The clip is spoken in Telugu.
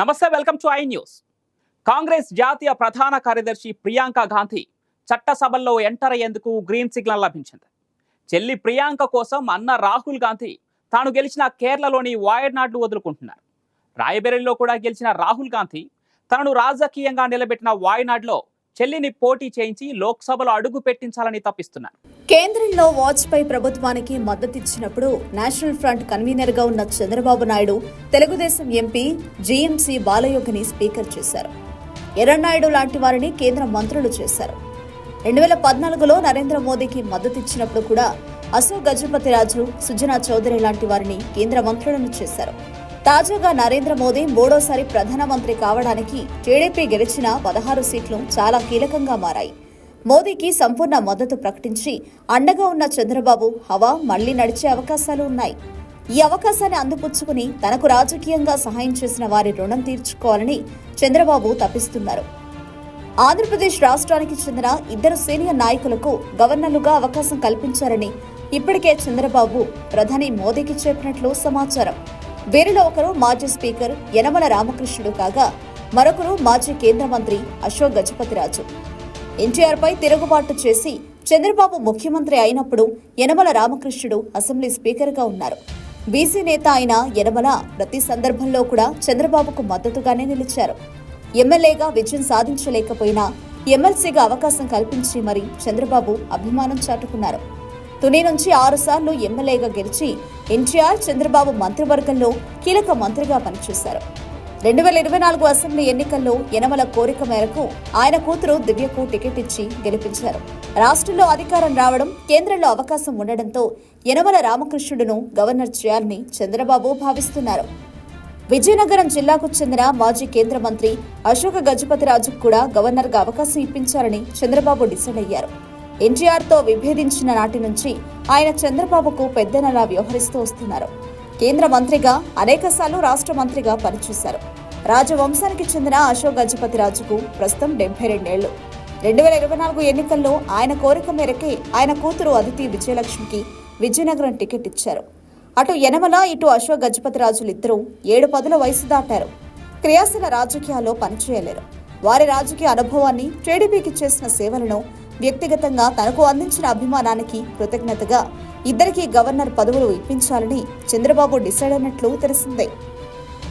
నమస్తే welcome to I news. Congress జాతీయ ప్రధాన కార్యదర్శి ప్రియాంక గాంధీ చట్టసభల్లో ఎంటర్ అయ్యేందుకు గ్రీన్ సిగ్నల్ లభించింది. చెల్లి ప్రియాంక కోసం అన్న రాహుల్ గాంధీ తాను గెలిచిన కేరళలోని వాయనాడ్ను వదులుకుంటున్నారు. రాయబెరేలీలో కూడా గెలిచిన రాహుల్ గాంధీ తనను రాజకీయంగా నిలబెట్టిన వాయనాడ్లో చెల్లిని పోటీ చేయించి లోక్సభలో అడుగు పెట్టించాలని తప్పిస్తున్నారు. కేంద్రంలో వాజ్పేయి ప్రభుత్వానికి మద్దతిచ్చినప్పుడు నేషనల్ ఫ్రంట్ కన్వీనర్గా ఉన్న చంద్రబాబు నాయుడు తెలుగుదేశం ఎంపీ జీఎంసీ బాలయోగిని స్పీకర్ చేశారు. ఎర్రనాయుడు లాంటి వారిని కేంద్ర మంత్రులు చేశారు. రెండు వేల పద్నాలుగులో నరేంద్ర మోదీకి మద్దతిచ్చినప్పుడు కూడా అశోక్ గజపతి రాజు సుజనా చౌదరి లాంటి వారిని కేంద్ర మంత్రులను చేశారు. తాజాగా నరేంద్ర మోదీ మూడోసారి ప్రధానమంత్రి కావడానికి టీడీపీ గెలిచిన పదహారు సీట్లు చాలా కీలకంగా మారాయి. మోదీకి సంపూర్ణ మద్దతు ప్రకటించి అండగా ఉన్న చంద్రబాబు హవా మళ్ళీ నడిచే అవకాశాలు ఉన్నాయి. ఈ అవకాశాన్ని అందిపుచ్చుకుని తనకు రాజకీయంగా సహాయం చేసిన వారి రుణం తీర్చుకోవాలని చంద్రబాబు తప్పిస్తున్నారు ఆంధ్రప్రదేశ్ రాష్ట్రానికి చెందిన ఇద్దరు సీనియర్ నాయకులకు గవర్నర్లుగా అవకాశం కల్పించారని ఇప్పటికే చంద్రబాబు ప్రధాని మోదీకి చెప్పినట్లు సమాచారం. వీరిలో ఒకరు మాజీ స్పీకర్ యనమల రామకృష్ణుడు కాగా మరొకరు మాజీ కేంద్ర మంత్రి అశోక్ గజపతిరాజు. ఎన్టీఆర్ పై తిరుగుబాటు చేసి చంద్రబాబు ముఖ్యమంత్రి అయినప్పుడు యనమల రామకృష్ణుడు అసెంబ్లీ స్పీకర్గా ఉన్నారు. బీసీ నేత అయిన యనమల ప్రతి సందర్భంలో కూడా చంద్రబాబుకు మద్దతుగానే నిలిచారు. ఎమ్మెల్యేగా విజయం సాధించలేకపోయినా ఎమ్మెల్సీగా అవకాశం కల్పించి మరి చంద్రబాబు అభిమానం చాటుకున్నారు. తుని నుంచి ఆరుసార్లు ఎమ్మెల్యేగా గెలిచి ఎన్టీఆర్ చంద్రబాబు మంత్రివర్గంలో కీలక మంత్రిగా పనిచేశారు. రెండు వేల ఇరవై నాలుగు అసెంబ్లీ ఎన్నికల్లో యనమల కోరిక మేరకు ఆయన కూతురు దివ్యకు టికెట్ ఇచ్చి గెలిపించారు. రాష్ట్రంలో అధికారం రావడం కేంద్రంలో అవకాశం ఉండడంతో యనమల రామకృష్ణుడును గవర్నర్ చేయాలని చంద్రబాబు భావిస్తున్నారు. విజయనగరం జిల్లాకు చెందిన మాజీ కేంద్ర మంత్రి అశోక గజపతిరాజుకు కూడా గవర్నర్గా అవకాశం ఇప్పించాలని చంద్రబాబు డిసైడ్ అయ్యారు. ఎన్టీఆర్తో విభేదించిన నాటి నుంచి ఆయన చంద్రబాబుకు పెద్దనలా వ్యవహరిస్తూ వస్తున్నారు. కేంద్ర మంత్రిగా అనేకసార్లు రాష్ట్ర మంత్రిగా పనిచేశారు. రాజవంశానికి చెందిన అశోక్ గజపతిరాజుకు ప్రస్తుతం డెబ్బై రెండేళ్ళు. రెండు వేల ఇరవై నాలుగు ఎన్నికల్లో ఆయన కోరిక మేరకే ఆయన కూతురు అదితి విజయలక్ష్మికి విజయనగరం టికెట్ ఇచ్చారు. అటు యనమల ఇటు అశోక్ గజపతిరాజులిద్దరూ ఏడు పదుల వయసు దాటారు. క్రియాశీల రాజకీయాల్లో పనిచేయలేరు. వారి రాజకీయ అనుభవాన్ని టీడీపీకి చేసిన సేవలను వ్యక్తిగతంగా తనకు అందించిన అభిమానానికి కృతజ్ఞతగా ఇద్దరికీ గవర్నర్ పదవులు ఇప్పించాలని చంద్రబాబు డిసైడ్ అయినట్లు తెలిసిందే.